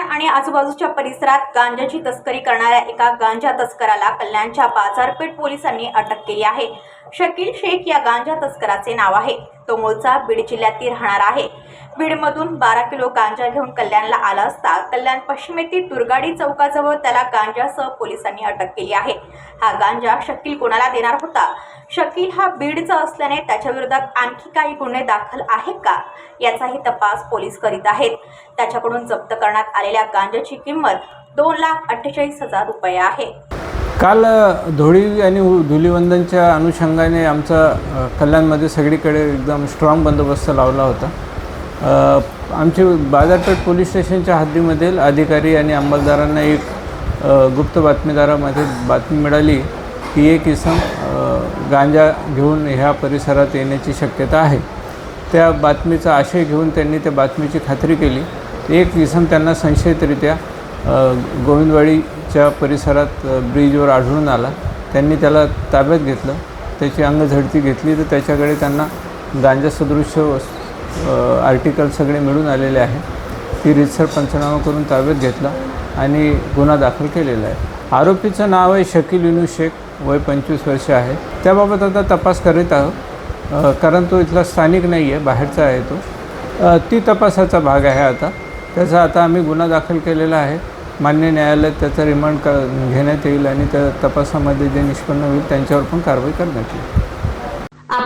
कल्याण आणि आजूबाजूच्या परिसरात गांजाची तस्करी करणाऱ्या एका गांजा तस्कराला कल्याणच्या बाजारपेठ पोलिसांनी अटक केली आहे. शकील शेख या गांजा तस्कराचे नाव आहे. तो मूळचा बीड जिल्ह्यातील राहणार आहे. बीडमधून बारा किलो गांजा घेऊन कल्याणला आला असता कल्याण पश्चिमेतील दुर्गाडी चौकाजवळ त्याला गांजासह पोलिसांनी अटक केली आहे. हा गांजा शकील कोणाला देणार होता? शकील हा बीडचा असल्याने त्याच्या विरोधात आणखी काही गुन्हे दाखल आहेत का? याचाही तपास पोलीस करीत आहेत. त्याच्याकडून जप्त करण्यात आलेल्या गांजाची किंमत दोन लाख अठ्ठेचाळीस हजार रुपये आहे. काल धुळी आणि धुलीवंदनच्या अनुषंगाने आमचा कल्याणमध्ये सगळीकडे एकदम स्ट्रॉंग बंदोबस्त लावला होता. आमचे बाजारपेठ पोलीस स्टेशनच्या हद्दीमधील अधिकारी आणि अंमलदारांना एक गुप्त बातमीदारामध्ये बातमी मिळाली की एक इसम गांजा घेऊन ह्या परिसरात येण्याची शक्यता आहे. त्या बातमीचा आशय घेऊन त्यांनी त्या बातमीची खात्री केली. एक इसम त्यांना संशयितरित्या गोविंदवाडीच्या परिसरात ब्रिजवर आढळून आला. त्यांनी त्याला ताब्यात घेतलं. त्याची अंगझडती घेतली. तर त्याच्याकडे त्यांना गांजा सदृश्य आर्टिकल सगळे मिळून आलेले आहे ती रितसर पंचनामा करून ताब्यात घेतला आणि गुन्हा दाखल केलेला आहे. आरोपीचं नाव आहे शकील युनू शेख वय पंचवीस वर्ष आहे. त्याबाबत आता तपास करीत आहोत. कारण तो इथला स्थानिक नाही आहे बाहेरचा आहे तो. ती तपासाचा भाग आहे आता. त्याचा आता आम्ही गुन्हा दाखल केलेला आहे. मान्य न्यायालयात त्याचा रिमांड क घेण्यात येईल आणि त्या तपासामध्ये जे निष्पन्न होईल त्यांच्यावर पण कारवाई करण्यात येईल.